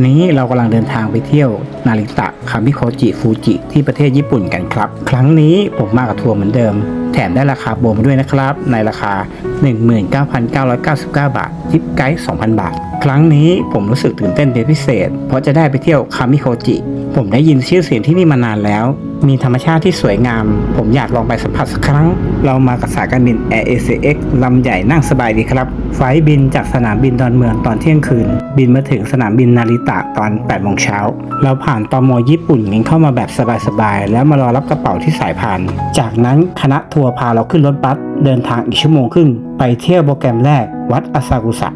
วันนี้เรากำลังเดินทางไปเที่ยวนาริตะคามิโคจิฟูจิที่ประเทศญี่ปุ่นกันครับ ครั้งนี้ผมมากับทัวร์เหมือนเดิม แถมได้ราคาโบมาด้วยนะครับ ในราคา 19,999 บาท ทิปไกด์ 2,000 บาท ครั้งนี้ผมรู้สึกตื่นเต้นเป็นพิเศษ เพราะจะได้ไปเที่ยวคามิโคจิ ผมได้ยินชื่อเสียงที่นี่มานานแล้ว มีธรรมชาติที่สวยงาม ผมอยากลองไปสัมผัสสักครั้ง เรามากับสายการบิน Air Asia X ลำใหญ่นั่งสบายดีครับ ไฟบินจากสนามบินดอนเมืองตอนเที่ยงคืน บินมาถึงสนามบินนาริตะตอน8โมงเช้า เราผ่านตมญี่ปุ่นกันเข้ามาแบบสบายๆ แล้วมารอรับกระเป๋าที่สายพาน จากนั้นคณะทัวร์พาเราขึ้นรถบัสเดินทางอีกชั่วโมงครึ่ง ไปเที่ยวโปรแกรมแรก วัดอาซากุสะ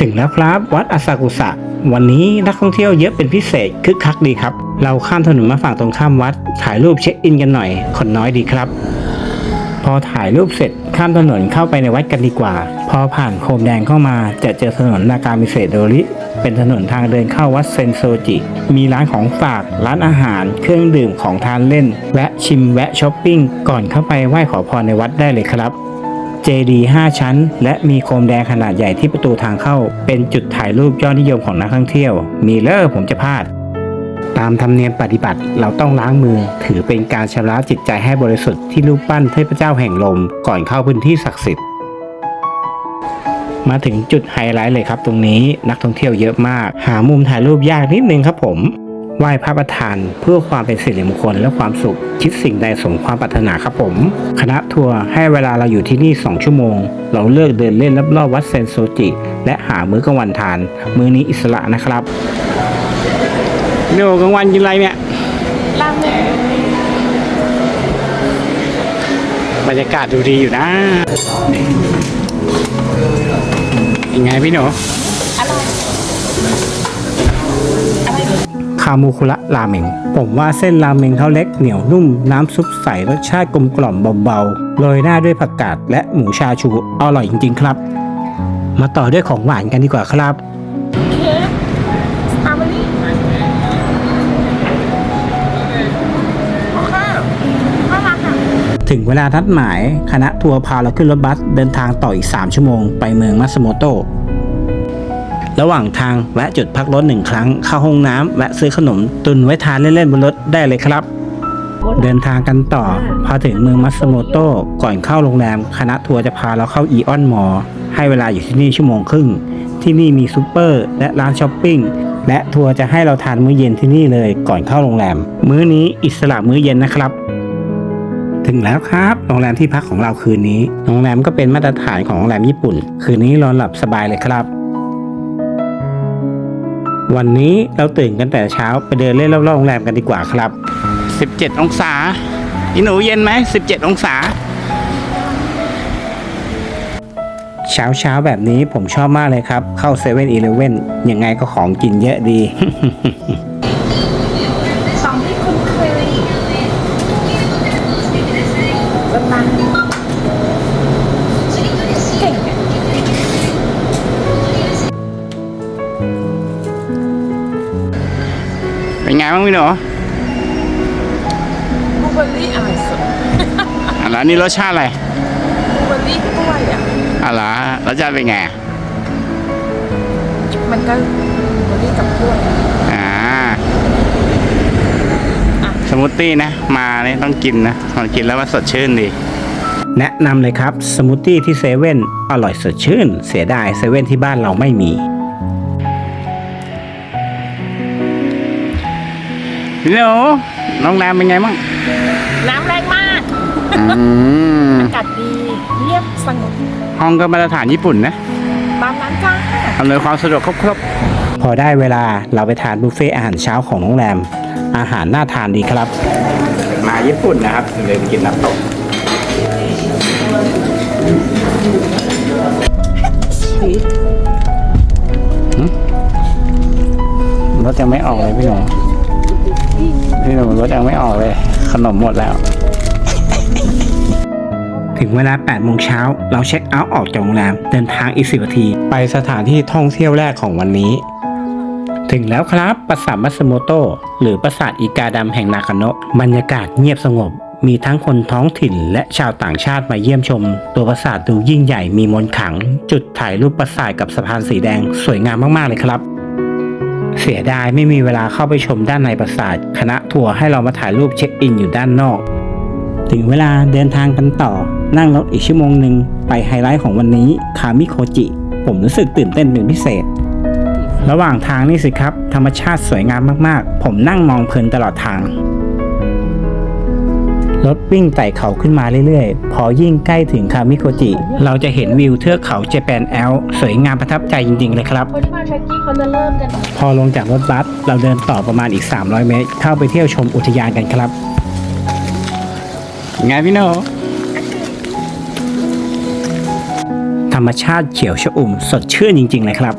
ถึงแล้วครับ วัดอาซากุสะ วันนี้นักท่องเที่ยวเยอะเป็นพิเศษคึกคักดีครับ เราข้ามถนนมาฝั่งตรงข้ามวัด ถ่ายรูปเช็คอินกันหน่อย คนน้อยดีครับ พอถ่ายรูปเสร็จข้ามถนนเข้าไปในวัดกันดีกว่า พอผ่านโคมแดงเข้ามาจะเจอถนนนากามิเซโดริเป็นถนนทางเดินเข้าวัดเซนโซจิ มีร้านของฝาก ร้านอาหาร เครื่องดื่มของทานเล่น แวะชิมแวะช้อปปิ้ง ก่อนเข้าไปไหว้ขอพรในวัดได้เลยครับ เจดีย์5ชั้น และมีโคมแดงขนาดใหญ่ที่ประตูทางเข้า เป็นจุดถ่ายรูปยอดนิยมของนักท่องเที่ยว มีเลอผมจะพลาด ตามธรรมเนียมปฏิบัติเราต้องล้างมือ ถือเป็นการชำระจิตใจให้บริสุทธิ์ที่รูปปั้นเทพเจ้าแห่งลม ก่อนเข้าพื้นที่ศักดิ์สิทธิ์มาถึงจุดไฮไลท์เลยครับตรงนี้นักท่องเที่ยวเยอะมาก หามุมถ่ายรูปยากนิดนึงครับผม ไหว้พระประธาน เพื่อความเป็นสิริมงคลและความสุข คิดสิ่งใดสมความปรารถนาครับผม คณะทัวร์ให้เวลาเราอยู่ที่นี่ 2 ชั่วโมง เราเลือกเดินเล่นรอบๆวัดเซนโซจิ และหามื้อกลางวันทาน มื้อนี้อิสระนะครับเดี๋ยวกลางวันกินอะไรเนี่ยราเมงบรรยากาศดูดีอยู่นะยังไงพี่หนูอร่อยอะไรดีคา มูคุระราเมง ผมว่าเส้นราเมงเขาเล็กเหนียวนุ่มน้ำซุปใสรสชาติกลมกล่อมเบาๆโรยหน้าด้วยผักกาดและหมูชาชู อร่อยจริง ๆ ครับ มาต่อด้วยของหวานกันดีกว่าครับเค้กสตรอเบอรี่ถึงเวลานัดหมาย คณะทัวร์พาเราขึ้นรถบัสเดินทางต่ออีก 3 ชั่วโมง ไปเมืองมัสโมโต ระหว่างทางแวะจุดพักรถหนึ่งครั้ง เข้าห้องน้ำแวะซื้อขนมตุนไว้ทานเล่นๆบนรถได้เลยครับ เดินทางกันต่อ พอถึงเมืองมัตสึโมโตก่อนเข้าโรงแรม คณะทัวร์จะพาเราเข้าอีออนมอลให้เวลาอยู่ที่นี่ชั่วโมงครึ่ง ที่นี่มีซูเปอร์และร้านช้อปปิ้งและทัวร์จะให้เราทานมื้อเย็นที่นี่เลยก่อนเข้าโรงแรม มื้อนี้อิสระมื้อเย็นนะครับ ถึงแล้วครับโรงแรมที่พักของเราคืนนี้ โรงแรมก็เป็นมาตรฐานของโรงแรมญี่ปุ่น คืนนี้นอนหลับสบายเลยครับ วันนี้เราตื่นกันแต่เช้าไปเดินเล่นรอบๆโรงแรมกันดีกว่าครับ 17 องศาอีหนูเย็นไหม 17 องศา เช้าเช้าแบบนี้ผมชอบมากเลยครับ เข้าเซเว่นอีเลเว่นยังไงก็ของกินเยอะดี เป็นไงบ้างพี่หนูบลูเบอร์รี่อร่อยสุดอะแล้วนี่รสชาติอะไรบลูเบอร์รี่กล้วยอะ อะแล้วรสชาติเป็นไงมันก็บลูเบอร์รี่กับกล้วยอะอ่าสมูทตี้นะ มาเนี่ยต้องกินนะพอกินแล้วมันสดชื่นดี แนะนำเลยครับ สมูทตี้ที่เซเว่นอร่อยสดชื่น เสียดายเซเว่นที่บ้านเราไม่มี พี่หนูโรงแรมเป็นไงบ้างน้ำแรงมากอืมอากาศดีเงียบสงบห้องก็มาตรฐานญี่ปุ่นนะตามร้านจ้าอำนวยความสะดวกครบๆพอได้เวลาเราไปทานบุฟเฟ่อาหารเช้าของโรงแรม อาหารน่าทานดีครับ มาญี่ปุ่นนะครับเลยไปกินน้ำตกรถยังไม่ออกเลยพี่หนุ่ม พี่หนุ่มรถยังไม่ออกเลย ขนมหมดแล้ว ถึงเวลา8โมงเช้า เราเช็คเอาท์ออกจากโรงแรม เดินทางอีก10นาที ไปสถานที่ท่องเที่ยวแรกของวันนี้ ถึงแล้วครับ ปราสาทมัตสึโมโตะหรือปราสาทอีกาดำแห่งนาคาโนะบรรยากาศเงียบสงบมีทั้งคนท้องถิ่นและชาวต่างชาติมาเยี่ยมชม ตัวปราสาทดูยิ่งใหญ่มีมนต์ขลัง จุดถ่ายรูปปราสาทกับสะพานสีแดง สวยงามมาก ๆ เลยครับ เสียดายไม่มีเวลาเข้าไปชมด้านในปราสาท คณะทัวร์ให้เรามาถ่ายรูปเช็คอินอยู่ด้านนอก ถึงเวลาเดินทางกันต่อ นั่งรถอีกชั่วโมงหนึ่งไปไฮไลท์ของวันนี้คามิโคจิ ผมรู้สึกตื่นเต้นเป็นพิเศษ ระหว่างทางนี่สิครับ ธรรมชาติสวยงามมากๆ ผมนั่งมองเพลินตลอดทาง รถวิ่งไต่เขาขึ้นมาเรื่อยๆ พอยิ่งใกล้ถึงคามิโคจิ เราจะเห็นวิวเทือกเขาเจแปนแอลสวยงามประทับใจจริงๆเลยครับ คนที่มาเทรคกิ้งเขาจะเริ่มกัน พอลงจากรถบัสเราเดินต่อประมาณอีก 300 เมตร เข้าไปเที่ยวชมอุทยานกันครับ ไงพี่โนธรรมชาติเขียวชอุ่มสดชื่นจริงๆเลยครับ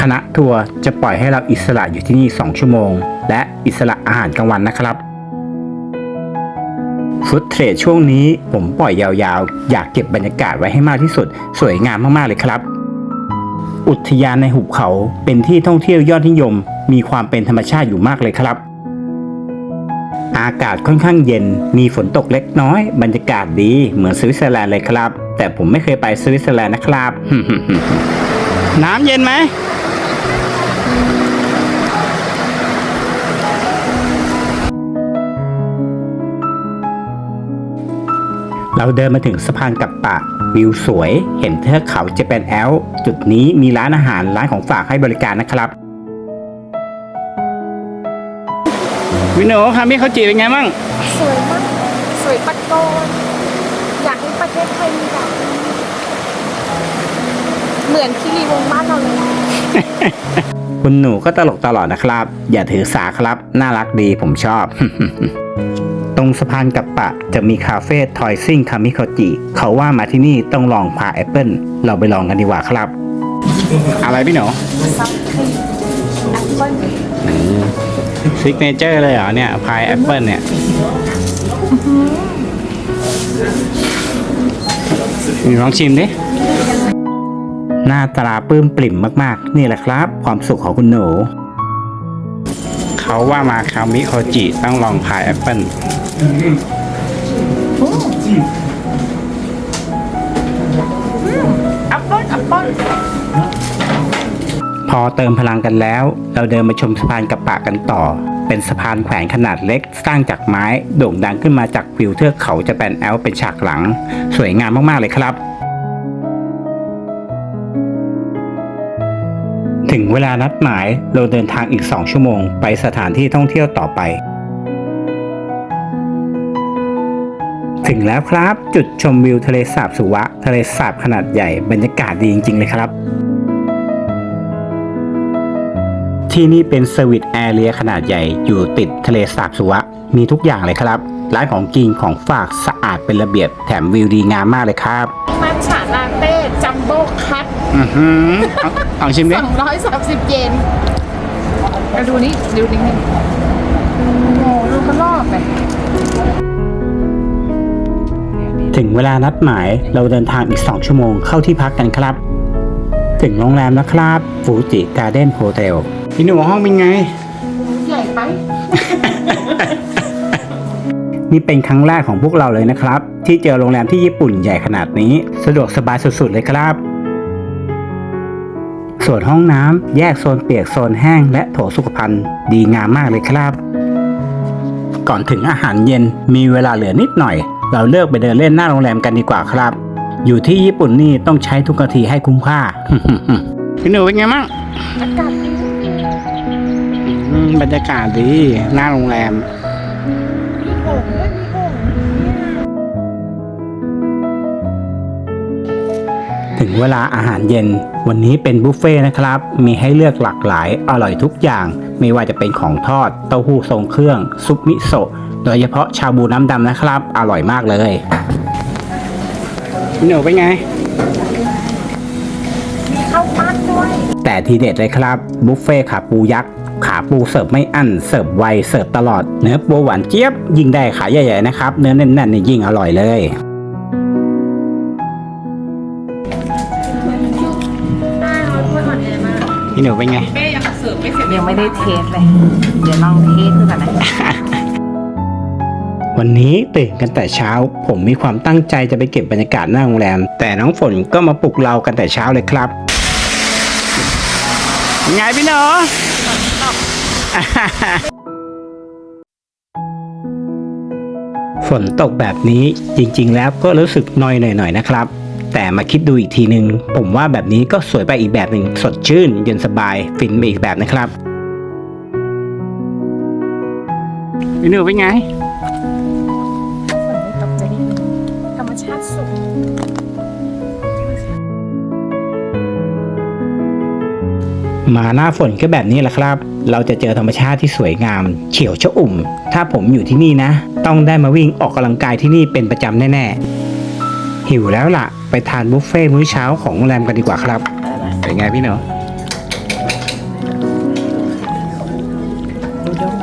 คณะทัวร์จะปล่อยให้เราอิสระอยู่ที่นี่ 2 ชั่วโมง และอิสระอาหารกลางวันนะครับฟุตเทรดช่วงนี้ผมปล่อยยาวๆ อยากเก็บบรรยากาศไว้ให้มากที่สุด สวยงามมากๆเลยครับ อุทยานในหุบเขาเป็นที่ท่องเที่ยวยอดนิยม มีความเป็นธรรมชาติอยู่มากเลยครับ อากาศค่อนข้างเย็น มีฝนตกเล็กน้อย บรรยากาศดีเหมือนสวิตเซอร์แลนด์เลยครับ แต่ผมไม่เคยไปสวิตเซอร์แลนด์นะครับ น้ำเย็นไหม เราเดินมาถึงสะพานกับปะวิวสวย เห็นเทือกเขาเจแปนแอลจุดนี้มีร้านอาหารร้านของฝากให้บริการนะครับ วินโนคามิเขาจีเป็นไงบ้างสวยมาก สวยตะโกนอยากให้ประเทศไทยมีแบบนี้เหมือนคีรีวงศ์บ้านเราเลย คุณหนูก็ตลกตลอดนะครับ อย่าถือสาครับ น่ารักดีผมชอบ ตรงสะพานกับปะ จะมีคาเฟ่ทอยซิ่งคามิโคจิ เขาว่ามาที่นี่ต้องลองพาแอปเปิลเราไปลองกันดีกว่าครับ อะไรพี่หนูซับครีมแอปเปิ้ลซิกเนเจอร์เลยเหรอเนี่ยพายแอปเปิลเนี่ยมีลองชิมดิหน้าตาปลื้มปริ่มมากๆ นี่แหละครับ ความสุขของคุณหนู เขาว่ามาคามิโคจิต้องลองพายแอปเปิลแอปเปิ้ลแอปเปิ้ลพอเติมพลังกันแล้ว เราเดินมาชมสะพานกระปะกันต่อ เป็นสะพานแขวนขนาดเล็กสร้างจากไม้ โด่งดังขึ้นมาจากวิวเทือกเขาจะแปนแอลเป็นฉากหลัง สวยงามมากๆเลยครับ ถึงเวลานัดหมายเราเดินทางอีก 2 ชั่วโมง ไปสถานที่ท่องเที่ยวต่อไป ถึงแล้วครับ จุดชมวิวทะเลสาบสุวะ ทะเลสาบขนาดใหญ่บรรยากาศดีจริง ๆ เลยครับ ที่นี่เป็นสวิตแอเรียขนาดใหญ่อยู่ติดทะเลสาบสุวะ มีทุกอย่างเลยครับ ร้านของกินของฝากสะอาดเป็นระเบียบแถมวิวดีงามมากเลยครับ มัทฉาลาเต้จัมโบ้คัท อือหือเอาเอาชิมดิสองร้อยสามสิบเยนมาดูนี่ดูนี่นี่โอ้โหดูกระรอกเลยถึงเวลานัดหมายเราเดินทางอีก 2 ชั่วโมงเข้าที่พักกันครับ ถึงโรงแรมนะครับฟูจิการ์เด้นโฮเทลพี่หนูห้องเป็นไง ใหญ่ไป นี่เป็นครั้งแรกของพวกเราเลยนะครับ ที่เจอโรงแรมที่ญี่ปุ่นใหญ่ขนาดนี้ สะดวกสบายสุดๆเลยครับ ส่วนห้องน้ำแยกโซนเปียกโซนแห้งและโถสุขภัณฑ์ดีงามมากเลยครับ ก่อนถึงอาหารเย็นมีเวลาเหลือนิดหน่อย เราเลือกไปเดินเล่นหน้าโรงแรมกันดีกว่าครับ อยู่ที่ญี่ปุ่นนี่ต้องใช้ทุกนาทีให้คุ้มค่าพี่หนูเป็นไงมั่งอากาศดีอืมบรรยากาศดีหน้าโรงแรมมีโอ่งด้วยมีโอ่งเนี่ยถึงเวลาอาหารเย็น วันนี้เป็นบุฟเฟ่ต์นะครับ มีให้เลือกหลากหลาย อร่อยทุกอย่าง ไม่ว่าจะเป็นของทอด เต้าหู้ทรงเครื่อง ซุปมิโซะ โดยเฉพาะชาบูน้ำดำนะครับ อร่อยมากเลยพี่หนูเป็นไง มีข้าวปั้นด้วย แต่ทีเด็ดเลยครับ บุฟเฟ่ต์ขาปูยักษ์ ขาปูเสิร์ฟไม่อั้น เสิร์ฟไว เสิร์ฟตลอด เนื้อปูหวานเจี๊ยบ ยิ่งได้ขาใหญ่ๆนะครับ เนื้อแน่นๆนี่ยิ่งอร่อยเลย พี่หนูเป็นไงยังไม่ได้เทสเลย เดี๋ยวลองเทสดูก่อนนะ วันนี้ตื่นกันแต่เช้า ผมมีความตั้งใจจะไปเก็บบรรยากาศหน้าโรงแรม แต่น้องฝนก็มาปลุกเรากันแต่เช้าเลยครับไงพี่หนู ฝนตกแบบนี้จริงๆแล้วก็รู้สึกนอยหน่อยๆนะครับ แต่มาคิดดูอีกทีหนึ่งผมว่าแบบนี้ก็สวยไปอีกแบบหนึ่งสดชื่น เย็นสบาย ฟินไปอีกแบบนะครับพี่หนูเป็นไงฝนไม่ตกจะดีธรรมชาติสุดมาหน้าฝนก็แบบนี้แหละครับ เราจะเจอธรรมชาติที่สวยงามเฉียวชอุ่ม ถ้าผมอยู่ที่นี่นะ ต้องได้มาวิ่งออกกำลังกายที่นี่เป็นประจำแน่ ๆ หิวแล้วล่ะ ไปทานบุฟเฟ่มื้อเช้าของโรงแรมกันดีกว่าครับ เป็นไงพี่หนูอุด้ง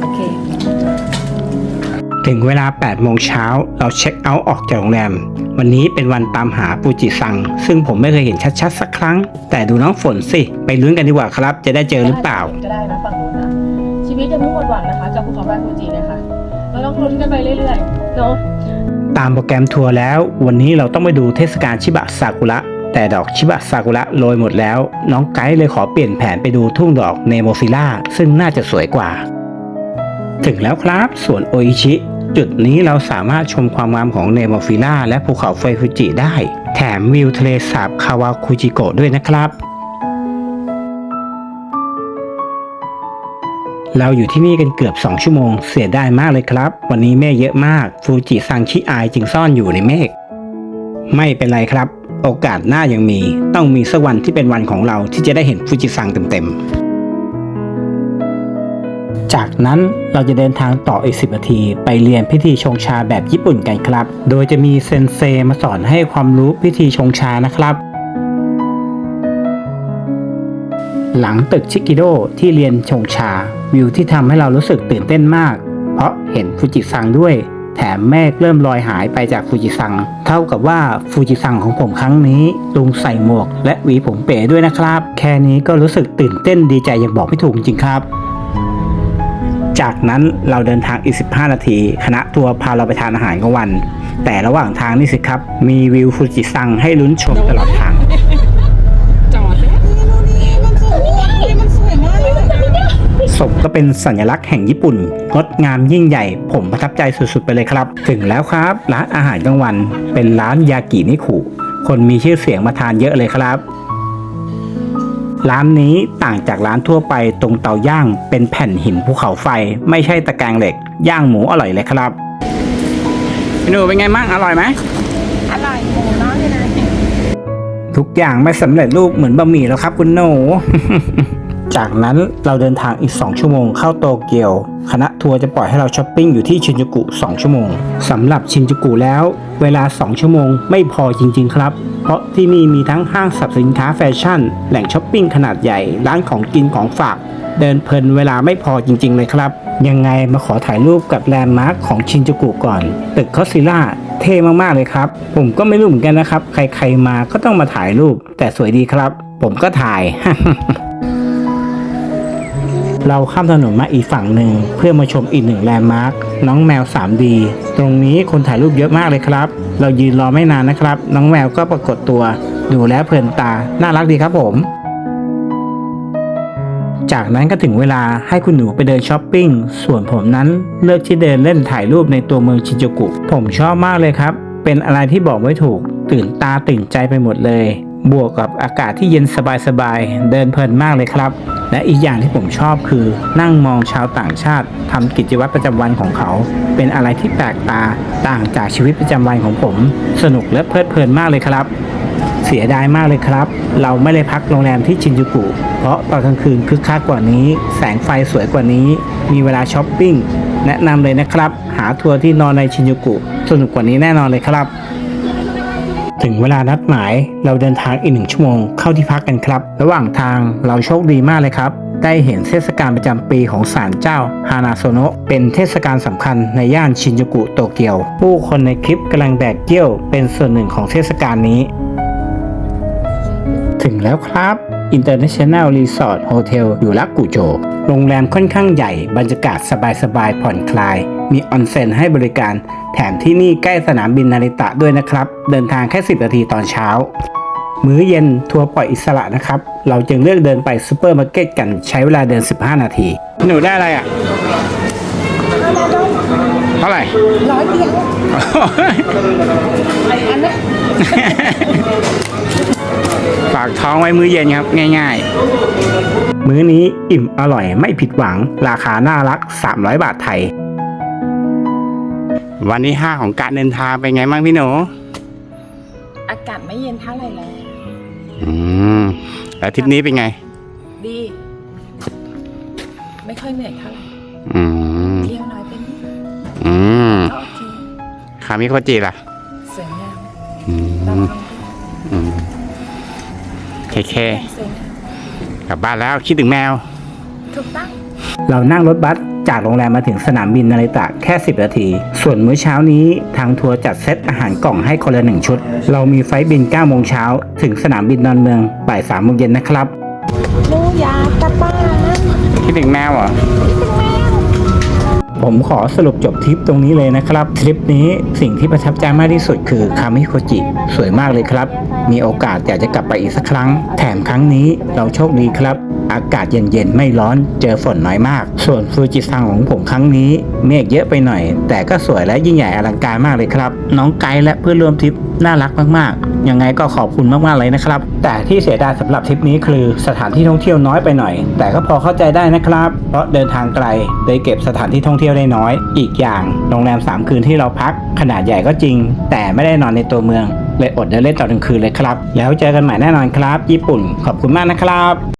โอเคถึงเวลา 8 โมงเช้า เราเช็คเอาท์ออกจากโรงแรม วันนี้เป็นวันตามหาปูจิซัง ซึ่งผมไม่เคยเห็นชัดๆ สักครั้ง แต่ดูน้องฝนสิ ไปลุ้นกันดีกว่าครับ จะได้เจอหรือเปล่าก็ได้นะฝั่งนู้นนะ ชีวิตยังไม่หมดหวังนะคะ กับภูเขาไฟฟูจิเนะคะ เราต้องลุ้นกันไปเรื่อยๆ เนาะ ตามโปรแกรมทัวร์แล้ว วันนี้เราต้องไปดูเทศกาลชิบะซากุระ แต่ดอกชิบะซากุระโรยหมดแล้ว น้องไกด์เลยขอเปลี่ยนแผนไปดูทุ่งดอกเนโมฟิล่าซึ่งน่าจะสวยกว่า ถึงแล้วครับสวนโออิชิ จุดนี้เราสามารถชมความงามของเนโมฟิล่าและภูเขาไฟฟูจิได้ แถมวิวทะเลสาบคาวาคุจิโกะด้วยนะครับ เราอยู่ที่นี่กันเกือบ 2 ชั่วโมง เสียดายมากเลยครับ วันนี้เมฆเยอะมาก ฟูจิซังชิอายจึงซ่อนอยู่ในเมฆไม่เป็นไรครับ โอกาสหน้ายังมี ต้องมีสักวันที่เป็นวันของเราที่จะได้เห็นฟูจิซังเต็มๆ จากนั้นเราจะเดินทางต่ออีก 10 นาที ไปเรียนพิธีชงชาแบบญี่ปุ่นกันครับ โดยจะมีเซนเซมาสอนให้ความรู้พิธีชงชานะครับหลังตึกชิกิโดที่เรียนชงชา วิวที่ทำให้เรารู้สึกตื่นเต้นมาก เพราะเห็นฟูจิซังด้วย แถมเมฆเริ่มลอยหายไปจากฟูจิซัง เท่ากับว่าฟูจิซังของผมครั้งนี้ลุงใส่หมวก และหวีผมเป๋ด้วยนะครับ แค่นี้ก็รู้สึกตื่นเต้นดีใจอย่างบอกไม่ถูกจริงครับจากนั้นเราเดินทางอีก 15 นาที คณะทัวร์พาเราไปทานอาหารกลางวัน แต่ระหว่างทางนี่สิครับ มีวิวฟูจิซังให้ลุ้นชมตลอดทาง สมก็เป็นสัญลักษณ์แห่งญี่ปุ่น งดงามยิ่งใหญ่ ผมประทับใจสุดๆไปเลยครับ ถึงแล้วครับ ร้านอาหารกลางวัน เป็นร้านยากินิคุคนมีชื่อเสียงมาทานเยอะเลยครับ ร้านนี้ต่างจากร้านทั่วไปตรงเตาย่างเป็นแผ่นหินภูเขาไฟ ไม่ใช่ตะแกรงเหล็ก ย่างหมูอร่อยเลยครับพี่หนูเป็นไงบ้างอร่อยไหมอร่อยหมูน้อยเลยนะทุกอย่างไม่สำเร็จรูปเหมือนบะหมี่แล้วครับ คุณหนู จากนั้นเราเดินทางอีก 2 ชั่วโมงเข้าโตเกียว คณะทัวร์จะปล่อยให้เราช้อปปิ้งอยู่ที่ชินจูกุ 2 ชั่วโมงสำหรับชินจูกุแล้ว เวลา 2 ชั่วโมงไม่พอจริง ๆ ครับ เพราะที่นี่มีทั้งห้างสรรพสินค้าแฟชั่น แหล่งช้อปปิ้งขนาดใหญ่ ร้านของกินของฝาก เดินเพลินเวลาไม่พอจริง ๆ เลยครับ ยังไงมาขอถ่ายรูปกับแลนด์มาร์คของชินจูกุก่อน ตึกคอสซิล่าเท่มากๆเลยครับ ผมก็ไม่รู้เหมือนกันนะครับ ใครๆมาก็ต้องมาถ่ายรูป แต่สวยดีครับ ผมก็ถ่าย เราข้ามถนนมาอีกฝั่งหนึ่ง เพื่อมาชมอีกหนึ่งแลนด์มาร์คน้องแมว 3D ตรงนี้คนถ่ายรูปเยอะมากเลยครับ เรายืนรอไม่นานนะครับ น้องแมวก็ปรากฏตัว ดูแล้วเพลินตา น่ารักดีครับผม จากนั้นก็ถึงเวลาให้คุณหนูไปเดินช้อปปิ้ง ส่วนผมนั้นเลือกที่เดินเล่นถ่ายรูปในตัวเมืองชินจูกุ ผมชอบมากเลยครับ เป็นอะไรที่บอกไม่ถูก ตื่นตาตื่นใจไปหมดเลย บวกกับอากาศที่เย็นสบายๆ เดินเพลินมากเลยครับ และอีกอย่างที่ผมชอบคือ นั่งมองชาวต่างชาติทำกิจวัตรประจำวันของเขา เป็นอะไรที่แปลกตาต่างจากชีวิตประจำวันของผม สนุกและเพลิดเพลินมากเลยครับ เสียดายมากเลยครับ เราไม่ได้พักโรงแรมที่ชินจูกุ เพราะตอนกลางคืนคึกคักกว่านี้ แสงไฟสวยกว่านี้ มีเวลาช้อปปิ้งแนะนำเลยนะครับ หาทัวร์ที่นอนในชินจูกุ สนุกกว่านี้แน่นอนเลยครับ ถึงเวลานัดหมาย เราเดินทางอีกหนึ่งชั่วโมงเข้าที่พักกันครับ ระหว่างทางเราโชคดีมากเลยครับ ได้เห็นเทศกาลประจำปีของศาลเจ้าฮานาโซโนะเป็นเทศกาลสำคัญในย่านชินจูกุโตเกียว ผู้คนในคลิปกำลังแบกเกี้ยวเป็นส่วนหนึ่งของเทศกาลนี้ ถึงแล้วครับ International Resort Hotel อยู่รักกุโจ โรงแรมค่อนข้างใหญ่ บรรยากาศสบายๆผ่อนคลาย มีออนเซ็นให้บริการ แถมที่นี่ใกล้สนามบินนาริตะด้วยนะครับ เดินทางแค่ 10 นาทีตอนเช้า มื้อเย็นทัวร์ปล่อยอิสระนะครับ เราจึงเลือกเดินไปซูเปอร์มาร์เก็ตกันใช้เวลาเดิน 15 นาที หนูได้อะไรอะ เท่าไหร่ร้อยเดียวอันนี้ฝากท้องไว้มื้อเย็นครับง่ายๆ มื้อนี้อิ่มอร่อยไม่ผิดหวังราคาน่ารัก 300 บาทไทย วันที่5ของการเดินทางเป็นไงบ้างพี่หนูอากาศไม่เย็นเท่าไหร่แล้วอืมแล้วทริปนี้เป็นไง ดี ไม่ค่อยเหนื่อยเท่าไหร่อืมเที่ยวน้อยไปนิดอืมก็โอเคคามิโคจิล่ะสวยงามอืตามมท้องอืมเคเคที่สวยงามกลับบ้านแล้วคิดถึงแมว ถูกต้อง เรานั่งรถบัสจากโรงแรมมาถึงสนามบินนาริตะแค่ 10 นาที ส่วนมื้อเช้านี้ทางทัวร์จัดเซตอาหารกล่องให้คนละหนึ่งชุด เรามีไฟล์บิน9โมงเช้าถึงสนามบินดอนเมืองบ่าย3โมงเย็นนะครับหนูอยากกลับบ้านคิดถึงแมวเหรอผมขอสรุปจบทริปตรงนี้เลยนะครับ ทริปนี้สิ่งที่ประทับใจมากที่สุดคือคามิโคจิสวยมากเลยครับ มีโอกาสอยากจะกลับไปอีกสักครั้ง แถมครั้งนี้เราโชคดีครับ อากาศเย็นๆ ไม่ร้อน เจอฝนน้อยมาก ส่วนฟูจิซังของผมครั้งนี้ เมฆเยอะไปหน่อย แต่ก็สวยและยิ่งใหญ่อลังการมากเลยครับ น้องไกด์และเพื่อนร่วมทริปน่ารักมากๆ ยังไงก็ขอบคุณมากๆเลยนะครับ แต่ที่เสียดายสำหรับทริปนี้คือสถานที่ท่องเที่ยวน้อยไปหน่อย แต่ก็พอเข้าใจได้นะครับ เพราะเดินทางไกลเลยเก็บสถานที่ท่องเที่ยวได้น้อย อีกอย่างโรงแรม 3 คืนที่เราพัก ขนาดใหญ่ก็จริง แต่ไม่ได้นอนในตัวเมืองเลยอดเดินเล่นตอนกลางคืนเลยครับ แล้วเจอกันใหม่แน่นอนครับ ญี่ปุ่น ขอบคุณมากนะครับ